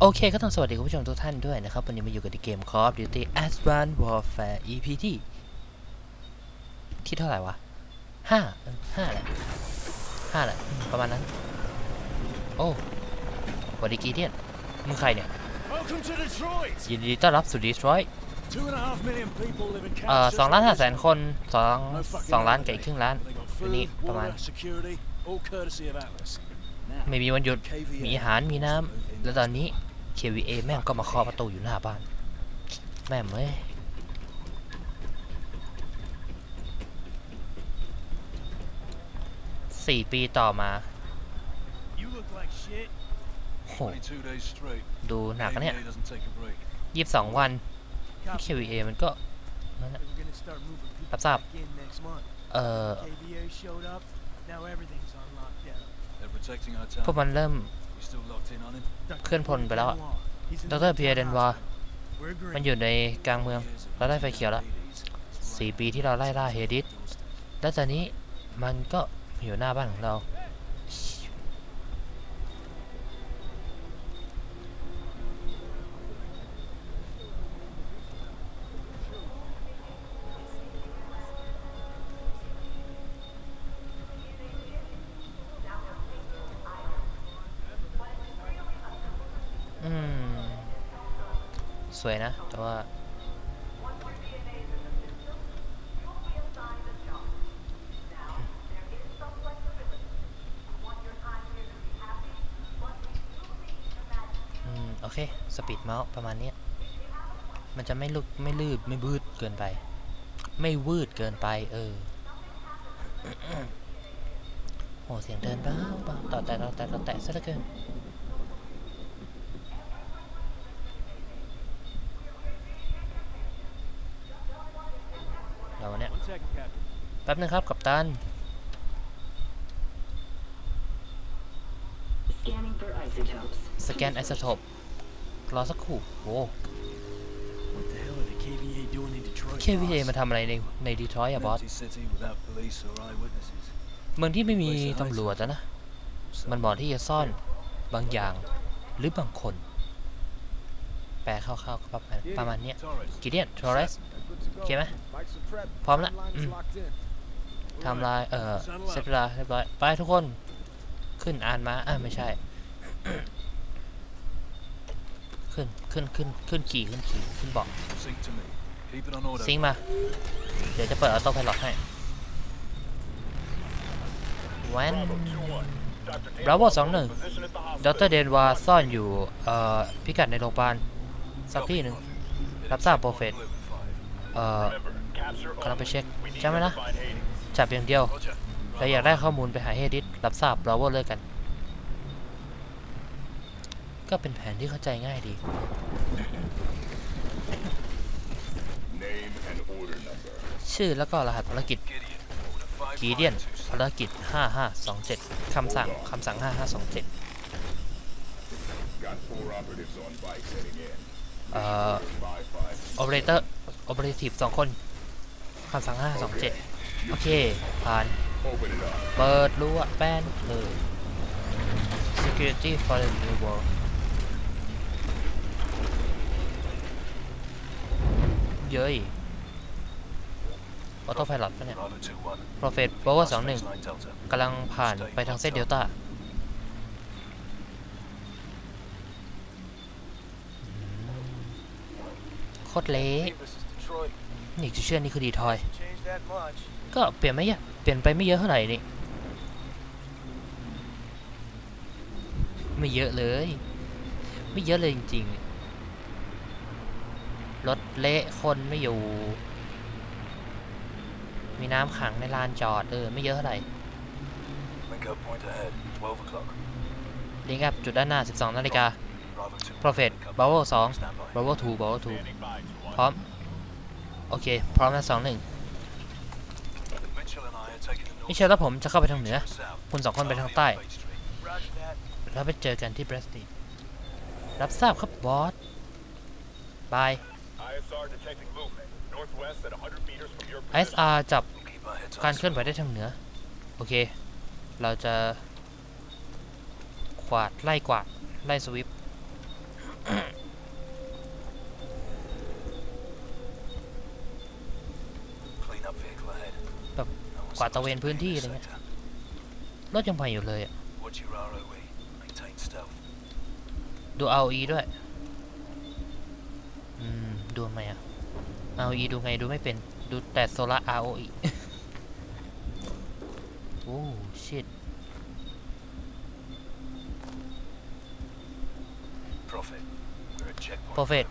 โอเคก็ต้องสวัสดีคุณผู้ชมทุกท่านด้วยนะครับ วันนี้มาอยู่กับในเกม Call of Duty Advanced Warfare EP ที่ ที่เท่าไหร่วะห้าเออห้าแหละห้าแหละอืมประมาณนั้น โอ้สวัสดีกีเดียนมึงใครเนี่ย Welcome to Detroit. ยินดีต้อนรับสู่ดีทรอย Two and a half million people live in เอ่อ Kansas. สองล้านห้าแสนคนสอง No fucking สองล้าน holiday. กับอีกครึ่งล้าน They got วันนี้ food, ประมาณ water, security, all courtesy of Atlas. Now, ไม่มีวันหยุด KVA มีอาหาร มีน้ำ is moving แล้วตอนนี้ ควีเอแม่งก็มาเคอะประตูอยู่หน้าบ้าน แม่งเอ้ยสี่ปีต่อมาโหดูหนักนเนี่ยยี่สิบสองวัน KVA มันก็นั่นแหละรับทราบเอ่อพวกมันเริ่ม เคลื่อนพลไปแล้วอะดรเพียเดนวามันอยู่ในกลางเมืองเราได้ไฟเขียวแล้วสี่ปีที่เราไล่ล่าเฮดิสและตอนนี้มันก็อยู่หน้าบ้านของเรา โอเค สปีดเมาส์ประมาณเนี้ยมันจะไม่ลุกไม่ลืดไม่บืดเกินไป ไม่วืดเกินไป เออโหเสียงเดินเบาเบาต่อแต่ต่อแต่ต่อแต่ซะเหลือเกินเราเนี่ย One second, Captain. แป๊บนึงครับ กัปตัน Scanning for isotopes. สแกนไอโซโทป รอสักครู่โอ้ What the hell are the KVA doing in Detroit? KVA boss? มาทำอะไรในในดีทรอยต์อะ An บอส empty city without police or eyewitnesses. เมืองที่ไม่มีตำรวจอะนะ So มันบอกที่จะซ่อนบางอย่างหรือบางคน แปลคร่าวๆก็ประมาณประมาณเนี้ย Torres. กิเดียนทอร์เรสโอเคไหมพร้อมละอืมทำลาย เอ่อเสร็จเวลาเรียบร้อย ไปทุกคน ขึ้นอ่านมา อ่าไม่ใช่ ขึ้นขึ้นขึ้นขึ้นขี่ขึ้นขี่ขึ้นเบอก Sync to me. Keep it on auto. ซิงค์มา เดี๋ยวจะเปิดออโต้ไพลอตให้แวนบราโวสองหนึ่งดรเดนวาซ่อนอยู่เอ่อพิกัดในโรงพยาบาลสักที่หนึ่งรับทราบโปรเฟสเอ่อกำลังไปเช็คจำไว้นะจับอย่างเดียว Roger. เราอยากได้ข้อมูลไปหาเฮดิสรับทราบบราโวเลยกัน ก็เป็นแผนที่เข้าใจง่ายดี ชื่อแล้วก็รหัสภารกิจ Gideon. Order กีเดียน 5527. ภารกิจ 5527 คำสั่ง คำสั่ง 5527 Got four operatives on bike heading in. เอ่อ Five five. โอเปอเรเตอร์โอเปอเรทีฟสองคน คำสั่ง5527 โอเค ผ่าน Open it up. เปิดรั้วแป้นเลย security for the new world เย้ยออโต้ไพลอตปะเนี่ยโปรเฟสบาวเวอร์ Last สองหนึ่งกำลังผ่านไปทางเส้นเดลต้าโคตรเละนี่จะเชื่อนี่คือดีทอย ก็เปลี่ยนไม่เยอะเปลี่ยนไปไม่เยอะเท่าไหร่นี่ ไม่เยอะเลย ไม่เยอะเลยจริงๆ รถเละคนไม่อยู่ มีน้ำขังในลานจอด เออ ไม่เยอะเท่าไหร่ Link up point ahead. 12 o'clock. ลิงก์อัพจุดด้านหน้า 12 นาฬิกา Bravo 2-1. Prophet Link up. Bravo 2 Stand by. Bravo 2 Bravo 2พร้อม โอเค พร้อมแล้วสองหนึ่ง Mitchell and I are taking the north มิเชลและผมจะเข้าไปทางเหนือ to the south. คุณสองคนไปทางใต้ Bay Street. Roger that. แล้วไปเจอกันที่เบรสตีรับทราบครับบอสบาย ISR detecting movement. Northwest at 100 meters from your ISR จับ We'll keep our heads การ high. เคลื่อนไหวได้ทางเหนือ โอเค เราจะขวาดไล่กวาดไล่สวิป Clean up vehicle ahead. แบบ No one's กวาดตระเวน supposed to พื้น be in ที่ this อะไรเงี้ย sector. รถยังไปอยู่เลยอะ Watch your ROE. Maintain stealth. ดู ROE ด้วย อืมดูทำไมอะ ROE ดูไงดูไม่เป็น ดูแต่โซล่า ROE โอ้ชิต Profit. We're at checkpoint. โปรเฟต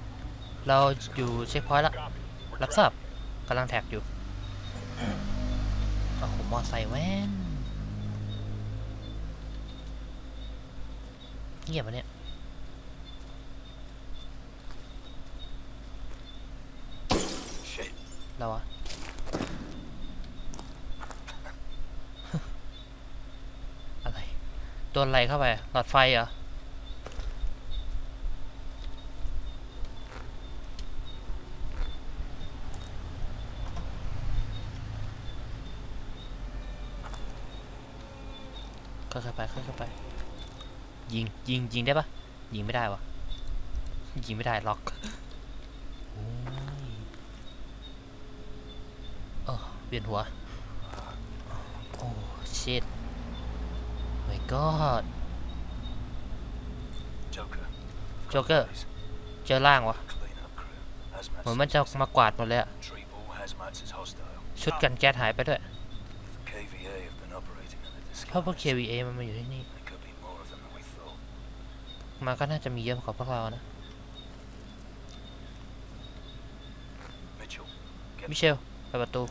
เราอยู่เช็คพอยต์ละ Copy. We're รับทราบกำลังแท็กอยู่โอ้โหมอไซค์แว่น เงียบปะเนี่ย Shit. เราอะ อะไร โด นอะไรเข้าไป หลอดไฟเหรอ ค่อยๆไปค่อยๆไป ยิง ยิง ยิงได้ปะยิงไม่ได้วะยิงไม่ได้ล็อกโอ้ยเออเวียนหัว โอ้ชิต my god Joker. Joker. Please. เจอร่างวะ Clean up crew. เหมือน Hazmat. มันจะมากวาดหมดเลยอะ Treat all hazmats as hostile. ชุดกันแก๊สหายไปด้วย The KVA have been operating under เพราะพวก disguise. KVA มันมาอยู่ที่นี่ There could be more of them than we thought. มันก็น่าจะมีเยอะกว่าพวกเรานะ Mitchell. มิเชลเปิดประตู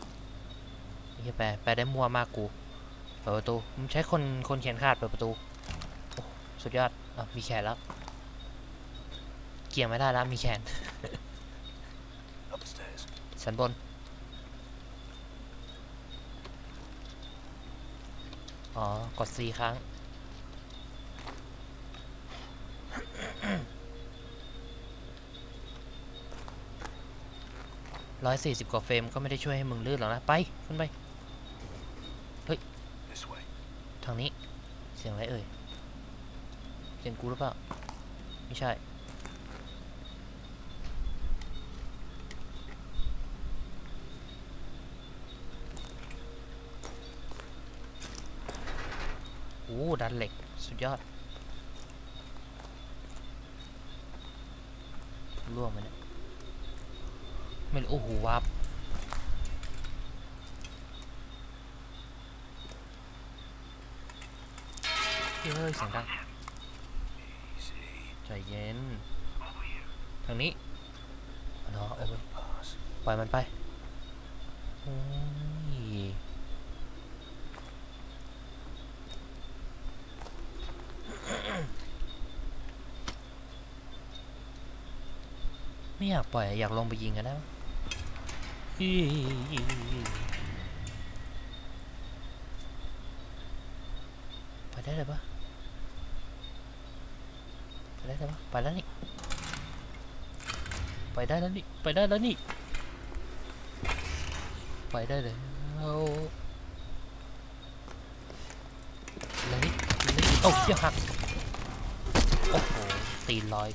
ไอ้เหี้ยแปลแปลได้มั่วมากกูเปิดประตูมึงใช้คนคนเขียนคาดเปิดประตูโอ้สุดยอดอะมีแขนแล้ว เกี่ยงไม่ได้แล้ว มีแขน Upstairs. สันบนอ๋อกด C ครั้ง ร้อยสี่สิบกว่าเฟรมก็ไม่ได้ช่วยให้มึงลื่นหรอกนะ ไป ขึ้นไป This way. ทางนี้ เสียงอะไรเอ่ย เสียงกูหรือเปล่า ไม่ใช่ โอ้ดันเหล็ก สุดยอดล่วงไปเนี่ยไม่โอ้โหวับ เฮ้ยเสียงดังใจเย็น ทางนี้เนาะเอาไปล่อยมันไปโอ้ยไม่อยากปล่อยอยากลงไปยิงกันแล้ว ไปได้เลยปะไปได้เลยปะไปแล้วนี่ ไปได้แล้วนี่ ไปได้แล้วนี่ ไปได้เลยแล้วนี่แล้วนี่โอ้ยหัก โอ้โห ตีนลอย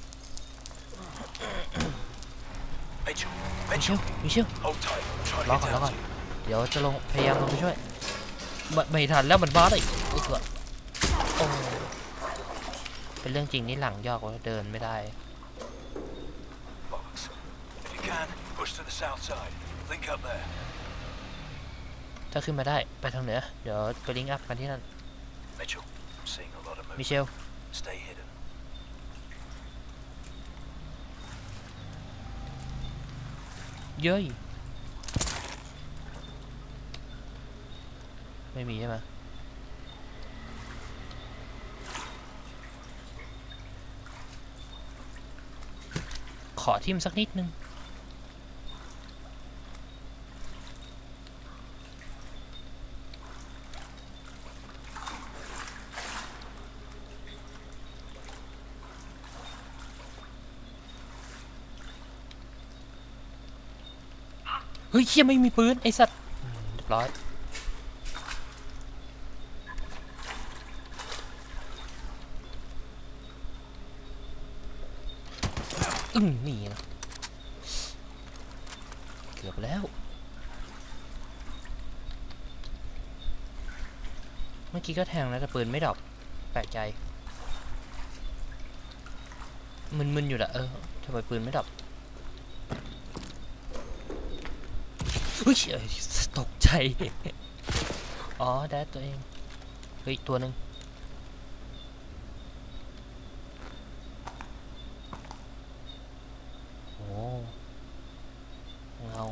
Mitchell. มิเชล Mitchell. มิเชล Hold tight. I'm trying รอ to ก่อน get รอก่อ down น to you. เดี๋ยวจะลงพยายามลงไปช่วย ไม่ไม่ทันแล้วมันมาเลยโอ้เสือโอ้เป็นเรื่องจริงนี่หลังยอกว่าเดินไม่ได้ Bollocks. If you can, push to the south side. Link up there. ถ้าขึ้นมาได้ไปทางเหนือ เดี๋ยวไปลิงก์อัพกันที่นั่น Mitchell. I'm seeing a lot of มิ movement. เชล Stay hidden. เย้ย ไม่มีใช่ไหม ขอทิมสักนิดนึง เฮ้ยเชี่ยไม่มีปืน ไอสัตว์เรียบร้อยอึ้งนี่นะเกือบแล้ว เมื่ อกี้ก็แทงแล้วแต่ปืนไม่ดรอปแปลกใจ มึนๆอยู่ละเออทำไมปืนไม่ดรอปอุ้ยเอ้ยตกใจ อ๋อได้ตัวเอง เฮ้ย ตัวหนึ่งโอ้เงา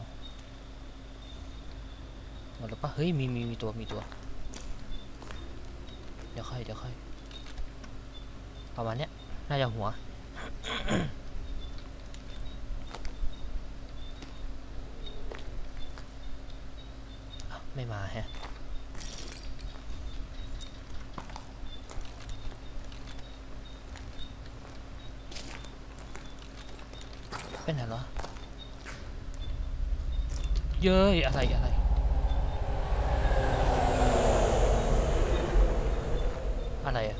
หมดแล้วปะเฮ้ย มีมีมีตัว มีตัว เดี๋ยวค่อยเดี๋ยวค่อยประมาณเนี้ยน่าจะหัว ไม่มาแฮะเป็นอะไรเหรอ เย้ยอะไรอะไรอะไรอะ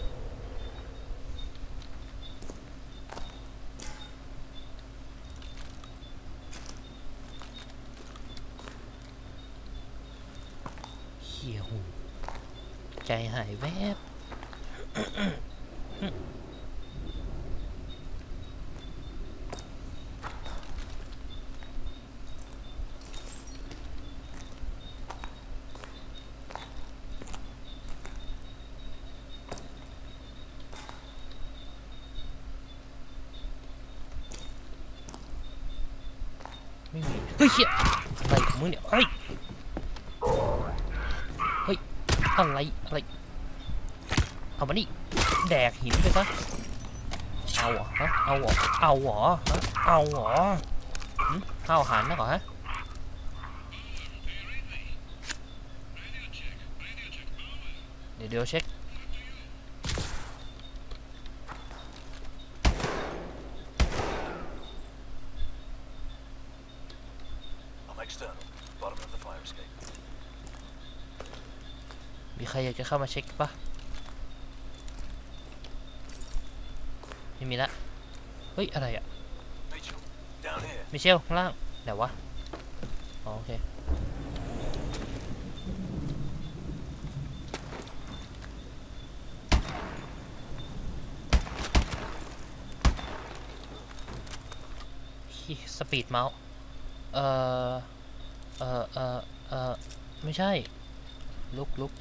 เฮียหูใจหายแวบ ไม่มี เฮ้ยเฮียอะไรของมึงเนี่ยเฮ้ย เฮ้ย อะไรอะไร เอามานี่แดกหินไปซะเอาเหรอฮะเอาเหรอเอาเหรอฮะเอาเหรอข้าวหันนะก่อนฮะเดี๋ยวเดี๋ยวเช็ค I'm external. Bottom of the fire escape. มีใครอยากจะเข้ามาเช็คปะไม่มีละ เฮ้ย อะไรอะมิเชลข้างล่างไหนวะ อ๋อ โอเคสปีดเมาส์เอ่อ เอ่อ เอ่อ เอ่อ ไม่ใช่ ลุกลุก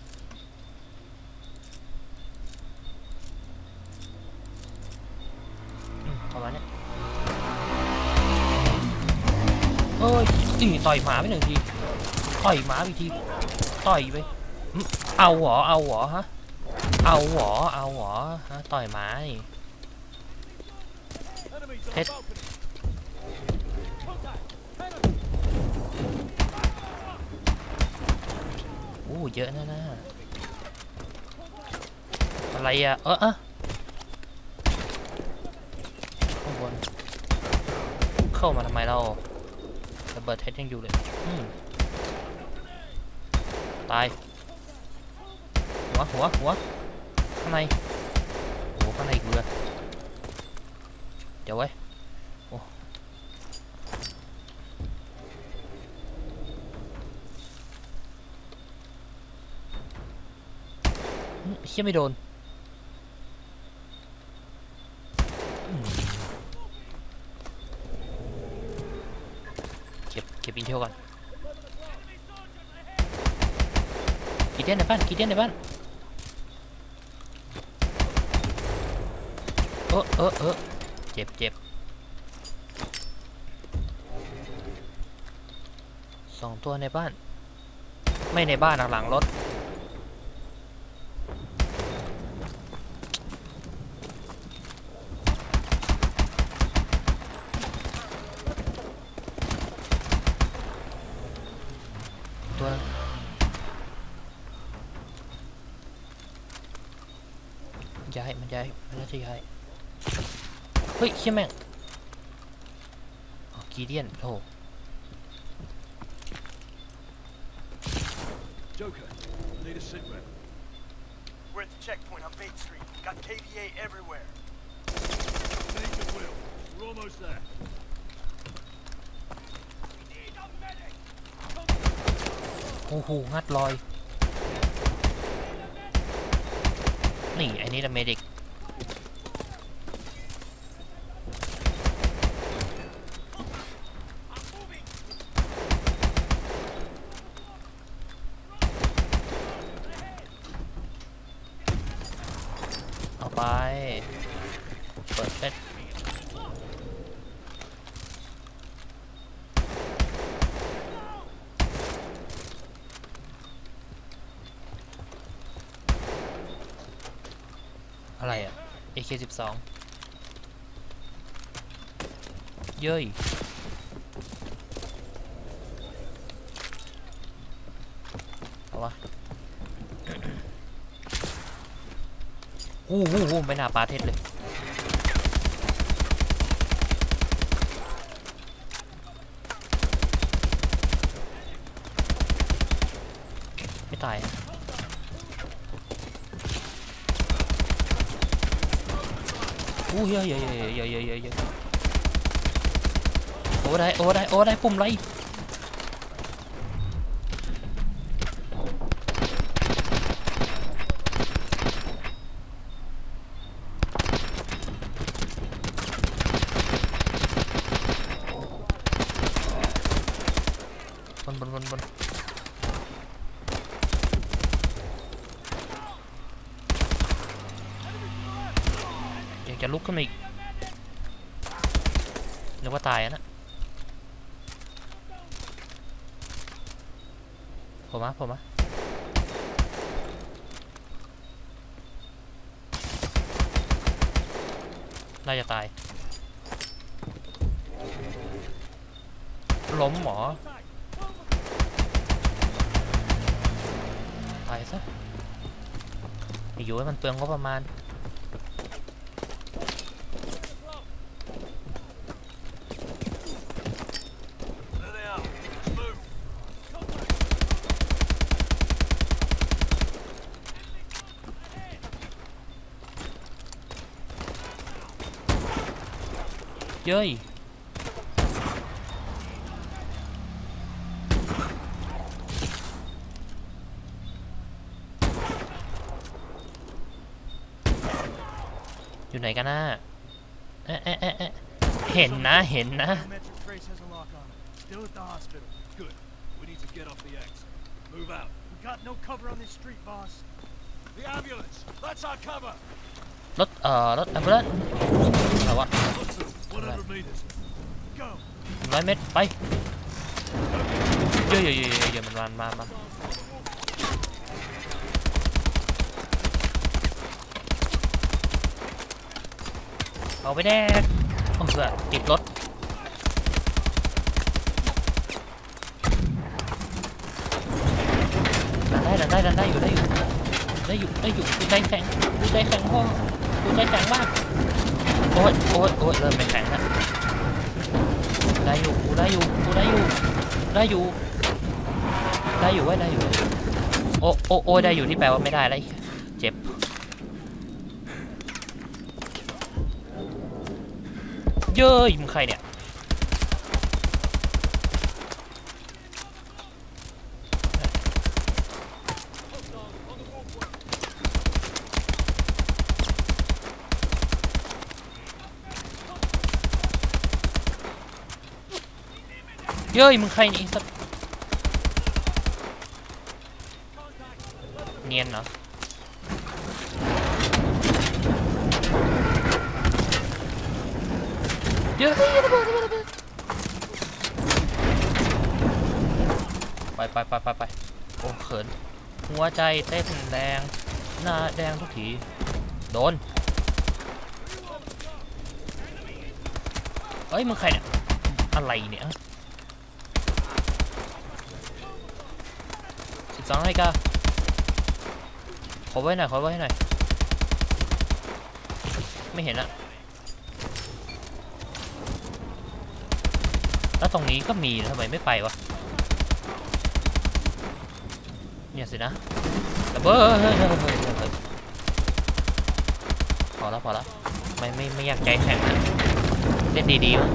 อีต่อยหมาไปหนึ่งที ต่อยหมาไปที ต่อยไป เอาหรอ เอาหรอฮะ เอาหรอ เอาหรอฮะ ต่อยหมานี่ Enemies Hit. are opening. Contact. โอ้เยอะนะนะอะไรอะ เอออะข้างบนเข้ามาทำไมเรา ระเบิดเท็ดยังอยู่เลยตาย หัว หัว หัว ข้างในโอ้ข้างในอีกเรือเดี๋ยวไว้โอ้เชี่ยไม่โดนอืมเก็บเก็บอินเทลก่อนกีเดนในบ้านกีเดนในบ้านเออเออเออเจ็บเจ็บสองตัวในบ้าน ไม่ในบ้านหลังรถ ตัวนึงย้าย มันย้าย มันน่าจะย้าย เฮ้ยเชี่ยแม่งอ๋อกีเดียนโอ้ Joker, need a sit rep. We're at the checkpoint on Bait Street. Got KVA everywhere. Need the wheel. We're almost almost there. โอ้โห งัดลอย นี่ไอ้นี่ละเมดิก เอาไป เปิดเซตอะไรอะ 12 เย้ยเอาวะอู้หูหูไม่น่าปาเทศเลย ไม่ตายอะอู้ เยอะเยอะเยอะเยอะเยอะเยอะเยอะโอ้ได้โอ้ได้โอ้ได้ปุ่มไรบนบนบนบนอยาก จะลุกขึ้นมาอีกนึกว่าตายนะผมมาผมมาน่าจะตาย ล้มหมอ ตายซะอยู่ให้มันเปลืองงบประมาณ There they are. Let's move. เย้ยอยู่ไหนกันนะเอ๊ะเอ๊ะเอ๊ะเอ๊ะเห็นนะ เห็นนะ Biometric trace has a lock on it. Still at the hospital. Good. We need to get off the X. Move out. We got no cover on this street, boss. The ambulance. That's our cover. รถเอ่อรถแอมเบอร์อะไรวะ Look to 100 meters. Go. ร้อยเมตรไปเยอะเยอะเยอะเยอะเยอะมันมามามาเอาไปแดกโอ้เสือติดรถดันได้ดันได้ดันได้อยู่ได้อยู่ได้อยู่ได้อยู่ดูใจแข็งดูใจแข็งพ่อดูใจแข็งมาก โอ๊ยโอ๊ยโอ๊ยเริ่มไม่แข็งแล้วได้อยู่กูได้อยู่กูได้อยู่ได้อยู่ ได้อยู่ไว้ได้อยู่ โอ้โอ้โอ้ยได้อยู่ที่แปลว่าไม่ได้เลยเจ็บเย้ยมึงใครเนี่ย เย้ยมึงใครนี่สักเนียนเหรอเย้ยระเดระเบิดระเบิดไปไปไปไปไปโอ้เขิน หัวใจเต้นแรงหน้าแดงทุกที โดนเฮ้ยมึงใครเนี่ยอะไรเนี่ย สองนาฬิกาขอไว้หน่อยขอไว้หน่อย ไม่เห็นอะแล้วตรงนี้ก็มีทำไมไม่ไปวะ เนี่ยสินะระเบิดพอแล้วพอแล้วไม่ไม่ไม่อยากใจแข็งนะเล่นดีๆมั้ง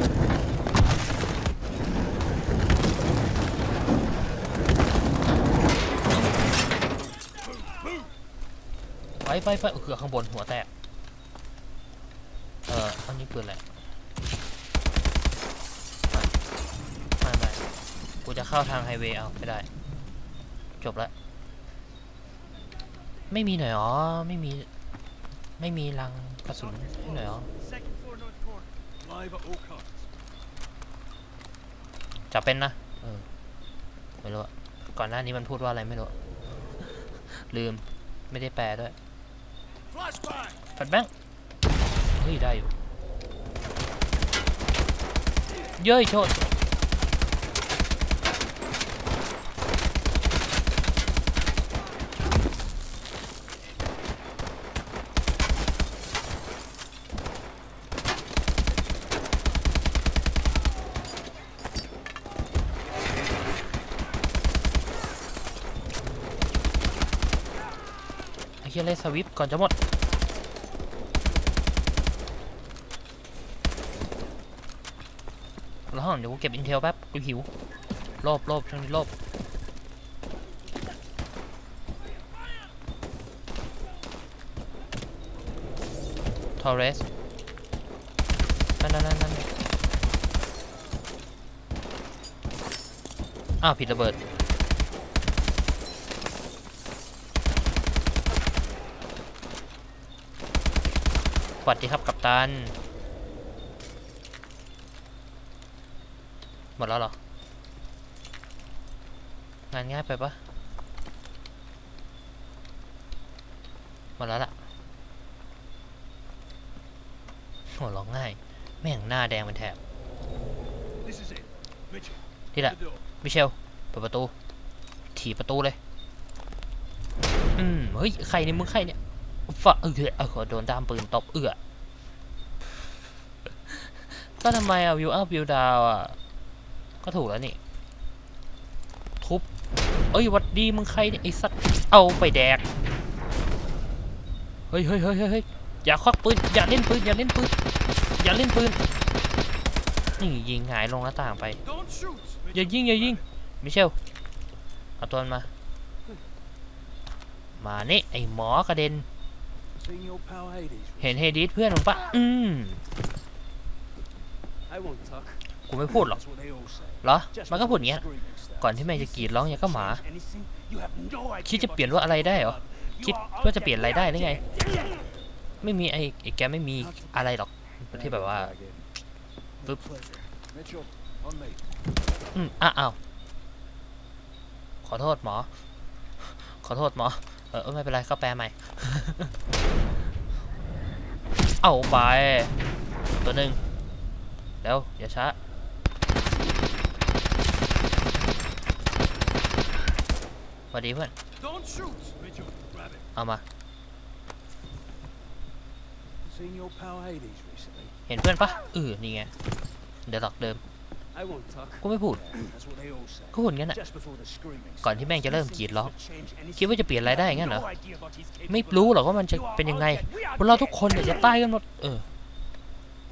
ไปไปไปเออข้างบนหัวแตก เอออันนี้ปืนอะไรไม่ไม่กูจะเข้าทางไฮเวย์เอาไม่ได้ จบแล้วไม่มีหน่อยอ๋อ ไม่มี ไม่มีรังกระสุนให้หน่อยอ๋อ จะเป็นนะ เออ ไม่รู้ ก่อนหน้านี้มันพูดว่าอะไรไม่รู้ ลืม ไม่ได้แปลด้วย แฟดแบงค์เฮ้ยได้อยู่ เย้ยโชด ฮียเล่นสวิปก่อนจะหมด แล้วเดี๋ยวกูเก็บอินเทลแป๊บ กูหิวโลบโลบช่วงนี้โลบทอร์เรสนั่นนั่นนั่นนั่นอ้าว ผิดระเบิด สวัสดีครับกัปตัน หมดแล้วเหรอ งานง่ายไปปะหมดแล้วล่ะโหร้องง่าย แม่งหน้าแดงเป็นแถบ This is it. Mitchell, นี่แหละ the door. มิเชล เปิดประตู ถีบประตูเลย อืม เฮ้ย ใครเนี่ยมึงใครเนี่ย ฝะเออเออโดนดามปืนตบเอือก็ทำไมอะวิวอัพวิวดาวอะ ก็ถูกแล้วนี่ ทุบ เอ้ยหวัดดีมึงใครเนี่ยไอ้สัตว์เอาไปแดกเฮ้ยเฮ้ยเฮ้ยเฮ้ยเฮ้ยอย่าควักปืน อย่าเล่นปืน อย่าเล่นปืน อย่าเล่นปืน นี่ยิงหงายลงหน้าต่างไป Don't shoot! อย่ายิงอย่ายิง มิเชล เอาตัวมันมามานี่ไอหมอกระเด็น เห็นเฮดิสเพื่อนผมปะอืม I won't talk. กูไม่พูดหรอก That's what they all say. เหรอ Just มันก็พูดอ before ย่างเงี้ย the screaming starts. ก่อนที่แม่งจะกรีดร้องอย่างก็หมา Anything? You have no idea คิดจะ what เปลี่ยน is ว่าอะไรได้เหรอ You คิด are ว่าจะเปลี่ยนอะไรได้หรือไง undead. ไม่มีไอไอแกไม่มีอะไรหรอกที่แบบว่าปึ๊บ Pleasure. Mitchell, on me. อืมอะอ้าว ขอโทษหมอ ขอโทษหมอเออเออไม่เป็นไรก็แปลใหม่ เอาไป ตัวหนึ่งแล้วอย่าช้าสวัสดีเพื่อน Don't shoot! Mitchell, grab it. เอามา Seen your pal Hades recently? เห็นเพื่อนปะเออนี่ไง เดี๋ยวหลอกเดิม I won't talk. กูไม่พูด That's what they all say. ก็พูดงั้นแหละ Just before the screaming ก่อนที่แม่งจะเริ่มกรีดร้อง starts. คิดว่าจะเปลี่ยนอะไรได้งั้นเหรอ No idea what he's capable ไม่ of. รู้หรอกว่ามันจะเป็นยังไงพวกเราทุกคนเนี่ยจะตายกันหมด เออ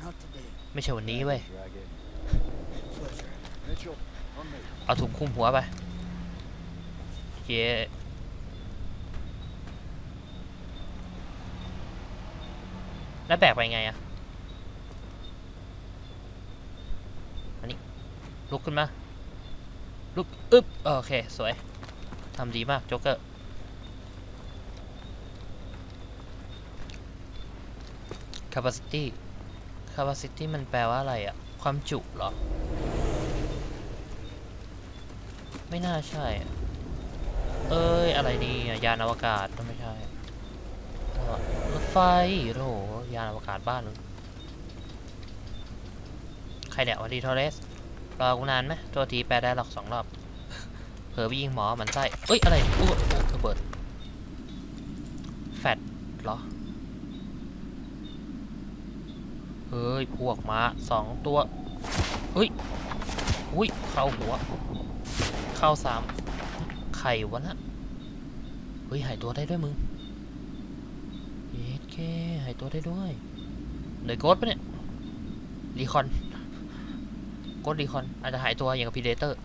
Not today. ไม่ใช่วันนี้เว้ย Pleasure. Mitchell, on me. เอาถุงคลุมหัวไปเย้แล้วแบกไปไงอะอันนี้ ลุกขึ้นมาลุกอึ๊บโอเค สวยทำดีมากโจ๊กเกอร์ capacity capacity มันแปลว่าอะไรอะความจุเหรอ ไม่น่าใช่ เอ้ย อะไรนี่ยานอวกาศต้องไม่ใช่รถไฟโอ้โหยานอวกาศบ้าน ใครเนี่ยวันดีทอเรส รอกูนานไหมตัวทีแปลได้หรอกสองรอบ เผลอไปยิงหมอมันไส้เอ้ย อะไรอู้ระเบิด แฟดเหรอ เฮ้ย พวกม้าสองตัวเฮ้ย อุ้ย เข้าหัว เข้าสาม ไข่วะนะเฮ้ย หายตัวได้ด้วยมึงเย็ดเคหายตัวได้ด้วย เลยโกดปะเนี่ยรีคอน กดรีคอนอาจจะหายตัวอย่างกับพีเดเตอร์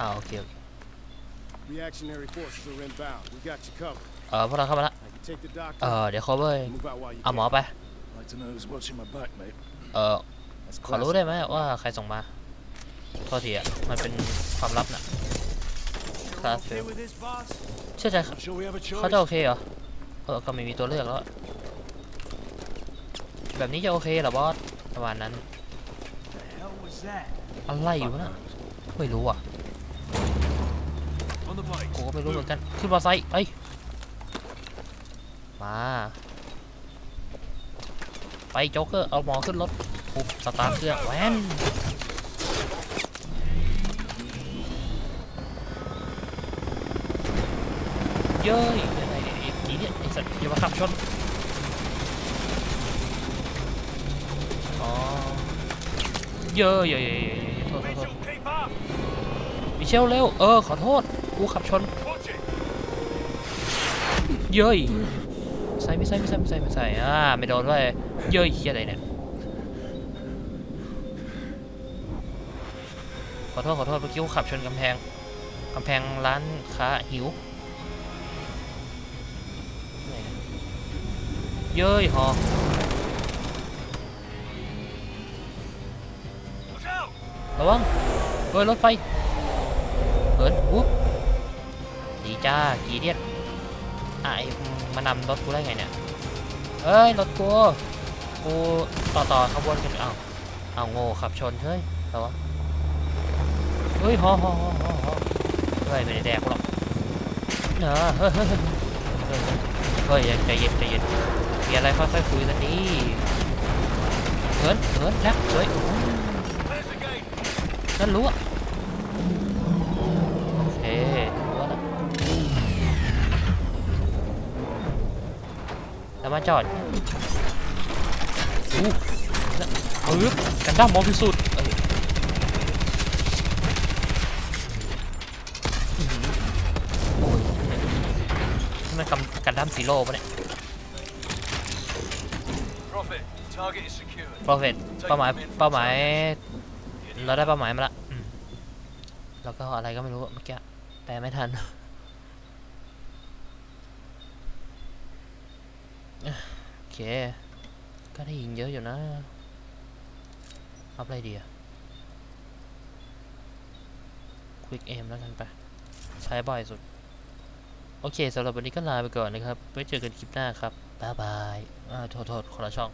อ่าโอเคโอเค Reactionary forces are inbound. We got you covered. เออพวกเราเข้ามาละ I can take the doctor. เออเดี๋ยว cover Move out while you เอาหมอ can. ไป Like to know who's watching my back, mate. เออ That's ขอรู้ได้ไหมว่าใครส่งมาโทษทีอะ มันเป็นความลับน่ะครับ Okay with this, boss? เชื่อใจ I'm sure we have a choice. เขาจะโอเคเหรอ เออ ก็ไม่มีตัวเลือกแล้วแบบนี้จะโอเคเหรอบอส ประมาณนั้น อะไรอยู่นะไม่รู้อะ On the bike. กูก็ไม่รู้เหมือนกัน ขึ้นมอไซค์เอ้ยมา ไปโจ๊กเกอร์ เอาหมอขึ้นรถทุบสตาร์ทเครื่องแวนเย้ยอะไรเนี่ยไอ้กีเนี่ยไอ้สัตว์อย่ามาขับชน เย้ยเย้ยเย้ยเย้ยโทษโทษโทษมิเชลเร็ว เออ ขอโทษ กูขับชน เย้ยใส่ไม่ใส่ไม่ใส่ไม่ใส่ไม่ใส่อ่าไม่โดนเลยเย้ยเฮียอะไรเนี่ย ขอโทษขอโทษเมื่อกี้กูขับชนกำแพงกำแพงร้านค้าหิวเยเย้ยหอ ระวังเฮ้ยรถไฟเหินวุ๊บดีจ้ากีเดียดอะไอ้มานำรถกูได้ไงเนี่ยเอ้ยรถกูกูต่อต่อขบวนกันเอาวอ้าโง่ขับชนเฮ้ยแต่วะเฮ้ยฮอฮอฮอฮอฮอเฮ้ยไม่ได้แดกหรอกเนอะเฮ้ยเฮ้ยเฮ้ยเฮ้ยเฮ้ยใจเย็นใจเย็นมีอะไรค่อยๆคุยกันดีเหินเหินแล้วสวยโอ้โห There's the gate! นั่นรู้อะโอเครู้แล้วแล้วมาจอดอู้นั่นปึ๊บกันดั้มมองพิสูจน์เอ้ยอื้อหือโอ้ยนี่มันกำกันดั้มซีโร่ปะเนี่ย Prophet, target is secured. โปรเฟตเป้าหมายเป้าหมาย เราได้เป้าหมายมาละอืมแล้วก็อะไรก็ไม่รู้เมื่อกี้แปลไม่ทันโอเค ก็ได้ยิงเยอะอยู่นะอัพอะไรดีอะควิกเอมแล้วกันไป ใช้บ่อยสุด โอเคสำหรับวันนี้ก็ลาไปก่อนนะครับ ไว้เจอกันคลิปหน้าครับ บ๊ายบาย อ่า โทษโทษคนละช่อง